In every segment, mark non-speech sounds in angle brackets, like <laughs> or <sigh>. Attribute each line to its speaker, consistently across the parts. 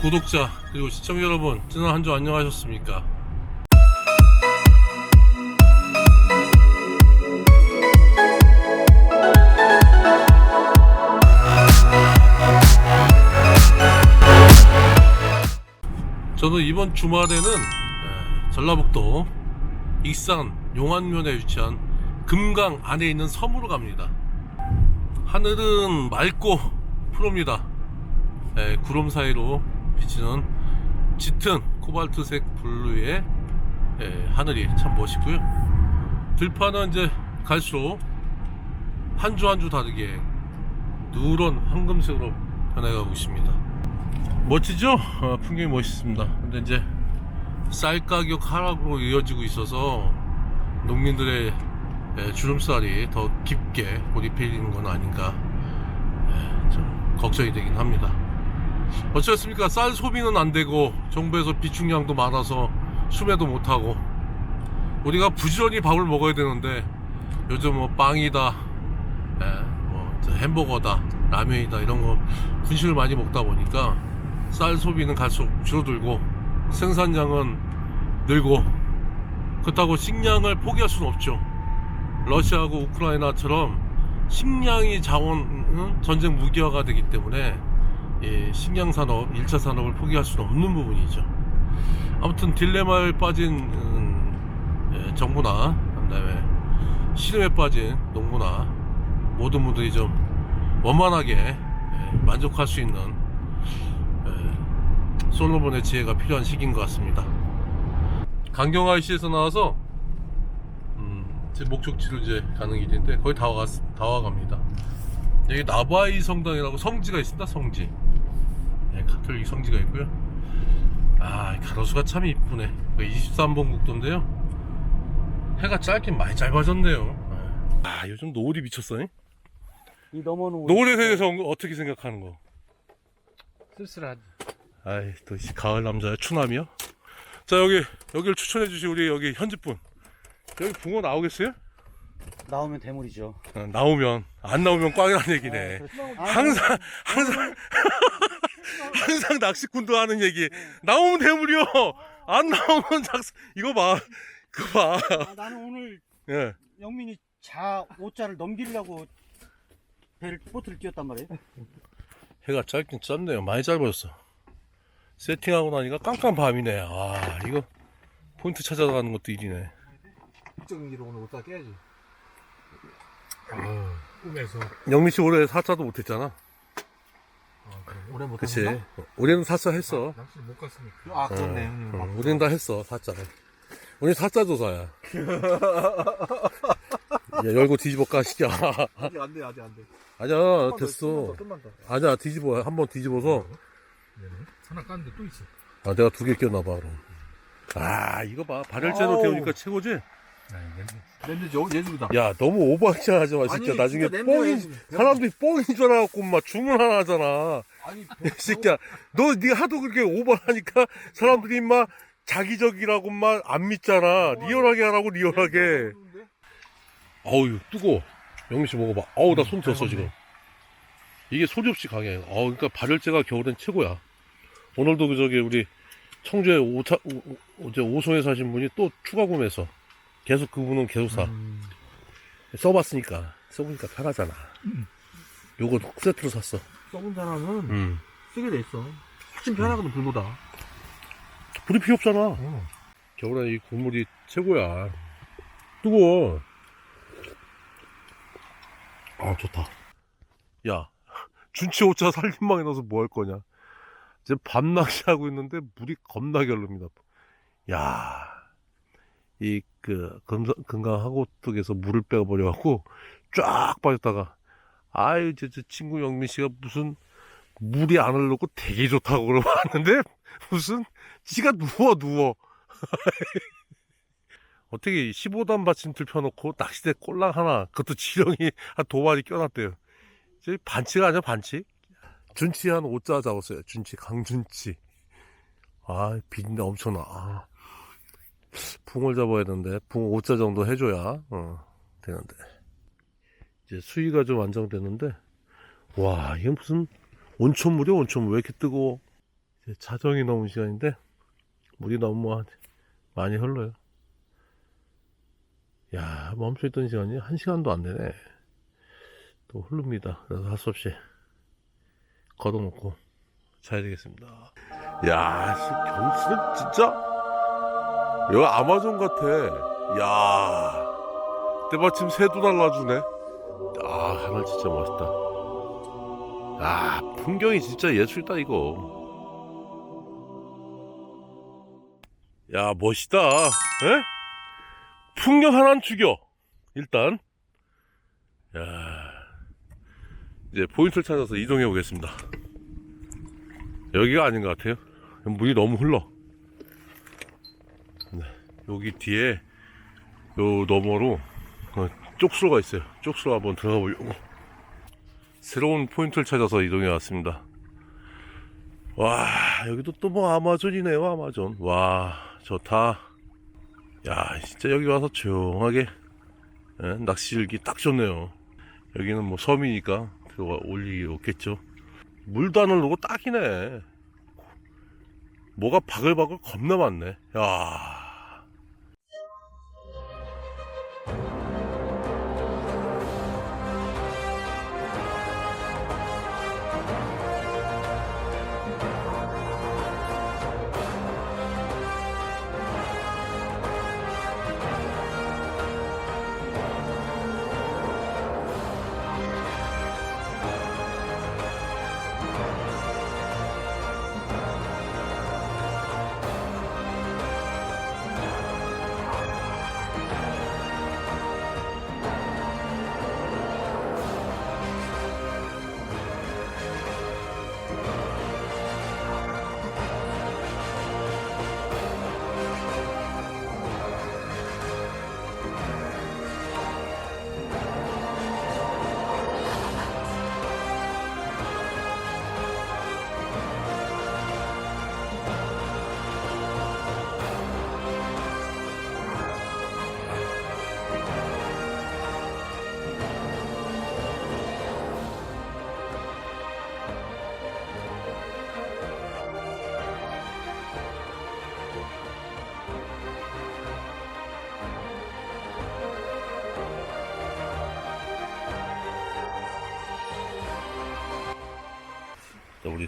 Speaker 1: 구독자 그리고 시청자 여러분 지난 한 주 안녕하셨습니까? 저는 이번 주말에는 에, 전라북도 익산 용안면에 위치한 금강 안에 있는 섬으로 갑니다. 하늘은 맑고 푸릅니다. 에, 구름 사이로 비치는 짙은 코발트색 블루의 에, 하늘이 참 멋있고요. 들판은 이제 갈수록 한 주 한 주 다르게 누런 황금색으로 변해가고 있습니다. 멋지죠? 어, 풍경이 멋있습니다. 근데 이제 쌀 가격 하락으로 이어지고 있어서 농민들의 에, 주름살이 더 깊게 고립해 있는 건 아닌가 에, 좀 걱정이 되긴 합니다. 어쨌습니까? 쌀 소비는 안 되고 정부에서 비축량도 많아서 수매도 못 하고 우리가 부지런히 밥을 먹어야 되는데 요즘 뭐 빵이다, 에, 뭐저 햄버거다, 라면이다 이런 거 분식을 많이 먹다 보니까 쌀 소비는 갈수록 줄어들고 생산량은 늘고 그렇다고 식량을 포기할 수는 없죠. 러시아하고 우크라이나처럼 식량이 자원 응? 전쟁 무기화가 되기 때문에 이 식량 산업, 1차 산업을 포기할 수는 없는 부분이죠. 아무튼 딜레마에 빠진 음, 예, 정부나 그다음에 시름에 빠진 농부나 모든 분들이 좀 원만하게 예, 만족할 수 있는 예, 솔로몬의 지혜가 필요한 시기인 것 같습니다. 강경 IC에서 나와서 음, 제 목적지로 이제 가는 길인데 거의 다 와가 다 와갑니다. 여기 나바이 성당이라고 성지가 있습니다. 성지. 네, 카톨릭 성지가 있고요. 아, 가로수가 참 이쁘네. 23번 국도인데요. 해가 짧긴 많이 짧아졌네요. 아, 요즘 노을이 미쳤어. 잉?
Speaker 2: 이 넘어는
Speaker 1: 노을에 대해서 어떻게 생각하는 거?
Speaker 2: 쓸쓸하지.
Speaker 1: 아이, 또 이 가을 남자야, 추남이요? 자, 여기, 여기를 추천해 주신 우리 여기 현지분. 여기 붕어 나오겠어요?
Speaker 2: 나오면 대물이죠.
Speaker 1: 어, 나오면, 안 나오면 꽝이라는 얘기네.
Speaker 2: 아,
Speaker 1: 항상, 항상, 항상 낚시꾼도 하는 얘기. 나오면 대물이요! 안 나오면 작스, 이거 봐. 그거 봐.
Speaker 2: 아, 나는 오늘
Speaker 1: 예.
Speaker 2: 영민이 자 5자를 넘기려고 배를 보트를 띄웠단 말이에요.
Speaker 1: 해가 짧긴 짧네요. 많이 짧아졌어. 세팅하고 나니까 깜깜 밤이네. 아, 이거 포인트 찾아가는 것도 일이네.
Speaker 3: 국정기로 오늘 옷다 깨야지. 꿈에서.
Speaker 1: 영민 씨 올해 사자도 못했잖아.
Speaker 3: 아. 올해 못
Speaker 1: 그치.
Speaker 3: 하셨나?
Speaker 1: 올해는 사자 했어.
Speaker 3: 낚시 못 갔으니까. 아, 그렇네, 형님.
Speaker 1: 어, 우리는 다 했어, 사자를. 우리 사자 조사야. <laughs> 야, 열고 뒤집어 까, 시켜.
Speaker 3: 아직 안 돼, 아직 안 돼.
Speaker 1: 아니야, 됐어.
Speaker 3: 좀만 더.
Speaker 1: 아니야, 뒤집어. 한 번 뒤집어서.
Speaker 3: 네네. 하나 깠는데 또 있어.
Speaker 1: 아, 내가 두 개 꼈나봐, 그럼. 아, 이거 봐. 발열제로
Speaker 3: 아우.
Speaker 1: 데우니까 최고지?
Speaker 3: 아, 냄새. 냄새 요 예술이다.
Speaker 1: 야, 너무 오버하지 하지 마, 진짜.
Speaker 3: 아니,
Speaker 1: 나중에
Speaker 3: 진짜
Speaker 1: 뻥인,
Speaker 3: 예술.
Speaker 1: 사람들이 뻥인 줄 알아갖고 막 주문 하나 하잖아.
Speaker 3: 아니,
Speaker 1: 이 새끼야. 너, 네가 하도 그렇게 오버하니까 사람들이 막 자기적이라고 막안 믿잖아. 리얼하게 하라고, 리얼하게. 어우, 뜨거워. 영민 씨 먹어봐. 어우, 나손 댔어, 지금. 이게 소리 없이 강해. 어우, 그러니까 발열제가 겨울엔 최고야. 오늘도 그 저기 우리 청주에 오차, 오, 오- 이제 오송에 사신 분이 또 추가 구매해서 계속 그분은 계속 사.
Speaker 3: 음.
Speaker 1: 써봤으니까. 써보니까 편하잖아. 요거 세트로 샀어.
Speaker 3: 썩은 사람은
Speaker 1: 음.
Speaker 3: 쓰게 돼 있어. 훨씬 편하거든, 불보다.
Speaker 1: 불이 필요 없잖아.
Speaker 3: 어.
Speaker 1: 겨울에 이 국물이 최고야. 뜨거워. 아, 좋다. 야, 준치 오차 살림망에 넣어서 뭐 할 거냐. 이제 밤 낚시하고 있는데 물이 겁나 결릅니다. 야, 이, 그, 금강, 금강하고 쪽에서 물을 빼버려갖고 쫙 빠졌다가, 아유, 저, 저 친구 영민 씨가 무슨 물이 안 흐르고 되게 좋다고 그러고 왔는데, <laughs> 무슨, 지가 누워, 누워. <laughs> 어떻게 15단 받침틀 펴놓고 낚시대 꼴랑 하나 그것도 지렁이 한두 마리 껴놨대요. 저 반치가 아니야 반치 준치 한 5자 잡았어요 준치 강준치. 아 비린내 엄청나. 아, 붕을 잡아야 되는데 붕 5자 정도 해줘야 어, 되는데 이제 수위가 좀 안정되는데 와 이게 무슨 온천물이 온천물 왜 이렇게 뜨거워? 이제 자정이 넘은 시간인데 물이 너무 많이 흘러요. 야 멈춰있던 시간이 한 시간도 안 되네. 또 흐릅니다. 그래서 할 수 없이 걷어놓고 자야 되겠습니다. 야, 씨, 경치는 진짜 여기 아마존 같아. 야, 때마침 새도 날라주네. 아, 하늘 진짜 멋있다. 아, 풍경이 진짜 예술이다 이거. 야, 멋있다. 에? 풍경 하나는 죽여. 일단. 야. 이제 포인트를 찾아서 이동해 보겠습니다. 여기가 아닌 것 같아요. 물이 너무 흘러. 네, 여기 뒤에 요 너머로 어, 쪽수로가 있어요. 쪽수로 한번 들어가 보려고. 새로운 포인트를 찾아서 이동해 왔습니다. 와, 여기도 또 뭐 아마존이네요, 아마존. 와, 좋다. 야, 진짜 여기 와서 조용하게 예, 낚시일기 딱 좋네요. 여기는 뭐 섬이니까 들어가 올 일이 없겠죠. 물도 안 흐르고 딱이네. 뭐가 바글바글 겁나 많네. 야.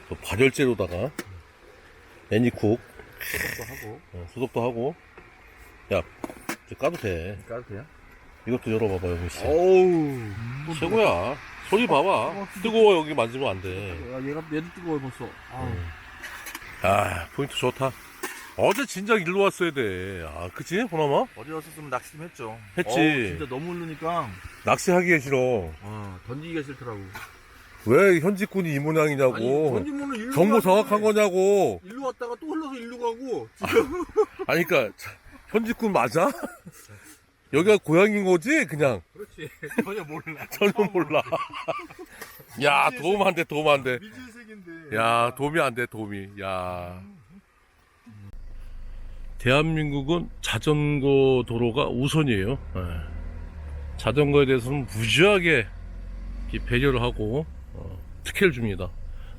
Speaker 1: 또 발열제로다가 애니쿡
Speaker 3: 수업도 하고.
Speaker 1: 어, 수속도 하고. 야, 이제 까도 돼.
Speaker 3: 까도 돼요?
Speaker 1: 이것도 열어봐봐, 여기 씨.
Speaker 3: 어우.
Speaker 1: 최고야. 소리 봐봐. 뜨거워, 여기 만지면 안 돼.
Speaker 3: 야, 얘가, 얘도 뜨거워, 벌써. 아우.
Speaker 1: 아, 포인트 좋다. 어제 진작 일로 왔어야 돼. 아, 그치? 호남아?
Speaker 3: 어디 왔었으면 낚시 좀 했죠.
Speaker 1: 했지.
Speaker 3: 어우, 진짜 너무 흐르니까,
Speaker 1: 낚시하기가 싫어.
Speaker 3: 어, 던지기가 싫더라고.
Speaker 1: 왜 현직군이 이 모양이냐고.
Speaker 3: 일로
Speaker 1: 정보
Speaker 3: 가는데
Speaker 1: 정확한 거냐고.
Speaker 3: 일로 왔다가 또 흘러서 일로 가고.
Speaker 1: 아니, 그니까, 현직군 맞아? 여기가 고향인 거지? 그냥.
Speaker 3: 그렇지. 전혀 몰라. <laughs>
Speaker 1: 전혀 몰라. 야, 도움 안 돼, 도움 안 돼. 야, 도움이 안 돼, 도움이. 야. 대한민국은 자전거 도로가 우선이에요. 예. 자전거에 대해서는 무지하게 배려를 하고 어, 특혜를 줍니다.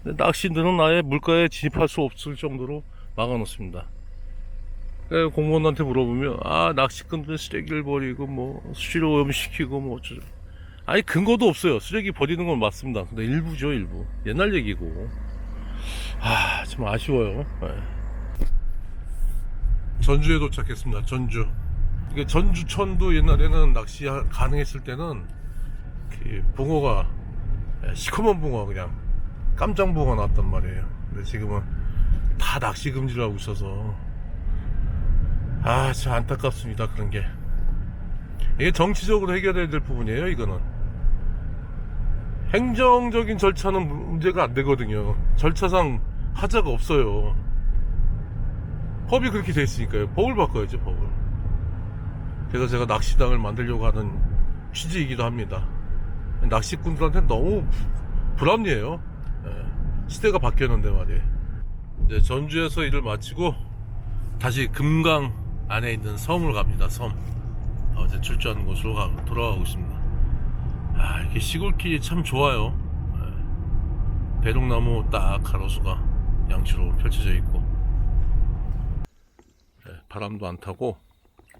Speaker 1: 근데 낚시인들은 아예 물가에 진입할 수 없을 정도로 막아놓습니다. 공무원한테 물어보면 아 낚시꾼들 쓰레기를 버리고 뭐 수시로 오염시키고 뭐 어쩌죠. 아니 근거도 없어요. 쓰레기 버리는 건 맞습니다. 근데 일부죠 일부. 옛날 얘기고. 아, 좀 아쉬워요. 예. 전주에 도착했습니다. 전주. 전주천도 옛날에는 낚시 하- 가능했을 때는 그 붕어가 예, 시커먼 붕어 그냥 깜장 붕어 나왔단 말이에요. 근데 지금은 다 낚시 금지를 하고 있어서 아, 참 안타깝습니다. 그런 게. 이게 정치적으로 해결해야 될 부분이에요. 이거는. 행정적인 절차는 문제가 안 되거든요. 절차상 하자가 없어요. 법이 그렇게 돼 있으니까요. 법을 바꿔야죠, 법을. 그래서 제가 낚시당을 만들려고 하는 취지이기도 합니다. 낚시꾼들한테 너무 부- 불합리해요. 예. 시대가 바뀌었는데 말이에요. 이제 전주에서 일을 마치고 다시 금강 안에 있는 섬을 갑니다. 섬. 어제 출조한 곳으로 가, 돌아가고 있습니다. 아, 이렇게 시골길이 참 좋아요. 예. 배롱나무 딱 가로수가 양치로 펼쳐져 있고 네, 바람도 안 타고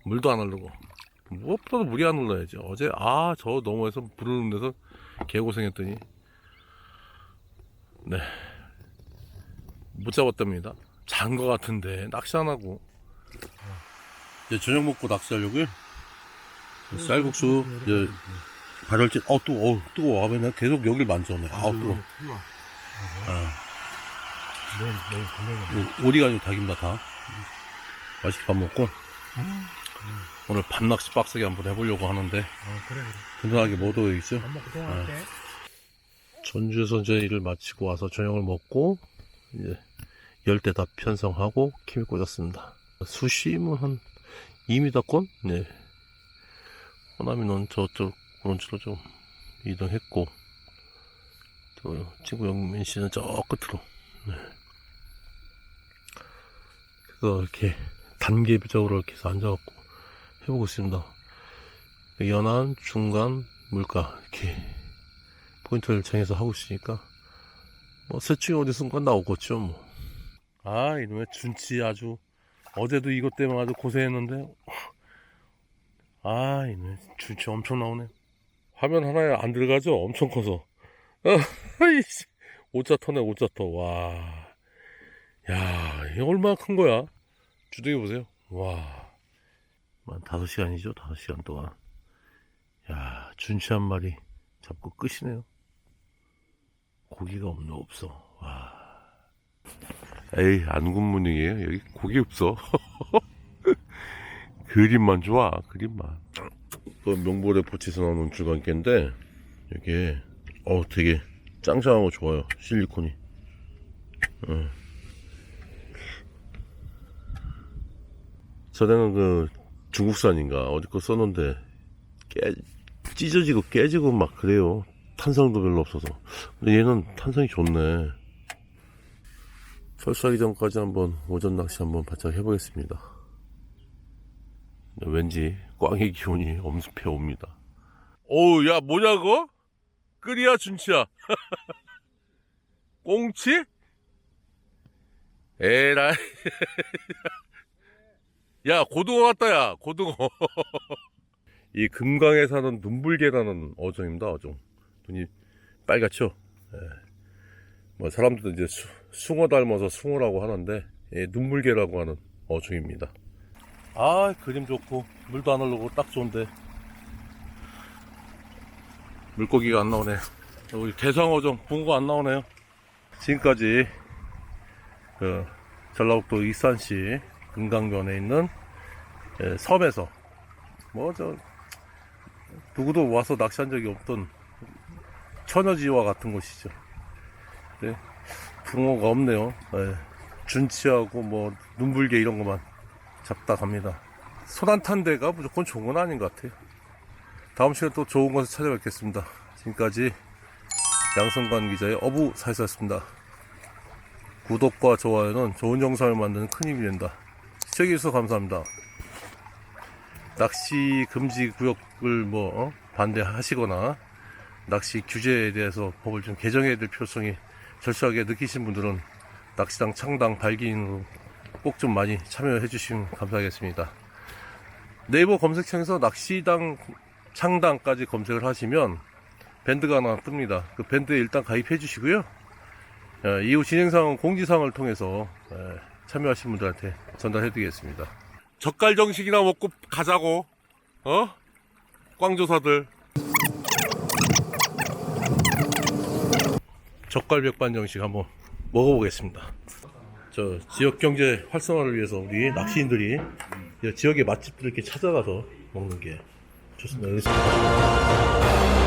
Speaker 1: 물도 안 흐르고 무엇보다도 물이 안 흘러야죠. 어제 아 저 너머에서 부르는 데서 개고생했더니. 네. 못 잡았답니다. 잔 거 같은데 낚시 안 하고. 이제 저녁 먹고 낚시하려고요? 쌀국수 이제 발열진 어 뜨거 어 뜨거워 아, 왜 내가 계속 여길 만져네. 아 뜨거 아. 오리가 아니고 닭입니다 다. 맛있게 밥 먹고 오늘 밤낚시 빡세게 한번 해보려고 하는데
Speaker 3: 그래 그래
Speaker 1: 든든하게 못
Speaker 3: 먹고 통화할게
Speaker 1: 전주에서 이제 일을 마치고 와서 저녁을 먹고 이제 열대 다 편성하고 캠을 꽂았습니다. 수심은 한 2m권? 네. 호남이는 저쪽 오른쪽으로 좀 이동했고 또 친구 영민 씨는 저 끝으로 네. 그래서 이렇게 단계적으로 이렇게 해서 앉아갖고 해보고 있습니다. 연안, 중간, 물가 이렇게 포인트를 정해서 하고 있으니까 뭐셋 중에 어디 순간 나오겠죠 뭐. 아 이놈의 준치 아주 어제도 이것 때문에 아주 고생했는데. 아 이놈의 준치 엄청 나오네. 화면 하나에 안 들어가죠? 엄청 커서. <laughs> 아이씨. 오자 터네 오자 터. 와 야 이게 얼마나 큰 거야? 주둥이 보세요. 와 한 다섯 시간이죠? 다섯 시간 동안. 야 준치 한 마리 잡고 끝이네요. 고기가 없네 없어. 와. 에이 안군무능이에요 여기? 고기 없어. <laughs> 그림만 좋아 그림만. 그 명보대 포치에서 나오는 줄감개인데 이게 어 되게 짱짱하고 좋아요 실리콘이. 어. 전에는 그 중국산인가 어디 거 썼는데 깨 찢어지고 깨지고 막 그래요. 탄성도 별로 없어서. 근데 얘는 탄성이 좋네. 철수하기 전까지 한번 오전 낚시 한번 바짝 해보겠습니다. 왠지 꽝의 기운이 엄습해 옵니다. 오우 야 뭐냐고? 끓이야 준치야. <laughs> 꽁치? 에라이 <laughs> 야 고등어 같다 야. 고등어. <laughs> 이 금강에 사는 눈불개라는 어종입니다 어종. 눈이 빨갛죠? 예. 뭐 사람들도 이제 수, 숭어 닮아서 숭어라고 하는데 예, 눈물개라고 하는 어종입니다. 아 그림 좋고 물도 안 흐르고 딱 좋은데. 물고기가 안 나오네. 우리 대상어종 붕어가 안 나오네요. 지금까지 그 전라북도 익산시 금강변에 있는 예, 섬에서 뭐 저 누구도 와서 낚시한 적이 없던 처녀지와 같은 곳이죠. 네, 붕어가 없네요. 예, 준치하고 뭐 눈불개 이런 것만 잡다 갑니다. 손안탄 데가 무조건 좋은 건 아닌 것 같아요. 다음 시간에 또 좋은 곳을 찾아뵙겠습니다. 지금까지 양성관 기자의 어부 사이사였습니다. 구독과 좋아요는 좋은 영상을 만드는 큰 힘이 된다. 시청해주셔서 감사합니다. 낚시 금지 구역을 뭐 어? 반대하시거나 낚시 규제에 대해서 법을 좀 개정해야 될 필요성이 절실하게 느끼신 분들은 낚시당 창당 발기인으로 꼭 좀 많이 참여해 주시면 감사하겠습니다. 네이버 검색창에서 낚시당 창당까지 검색을 하시면 밴드가 하나 뜹니다. 그 밴드에 일단 가입해 주시고요. 어, 이후 진행상은 공지사항을 통해서 에, 참여하신 분들한테 전달해 드리겠습니다. 젓갈 정식이나 먹고 가자고. 어? 꽝조사들. 젓갈 백반 정식 한번 먹어보겠습니다. 저 지역 경제 활성화를 위해서 우리 낚시인들이 이 지역의 맛집들을 이렇게 찾아가서 먹는 게 좋습니다.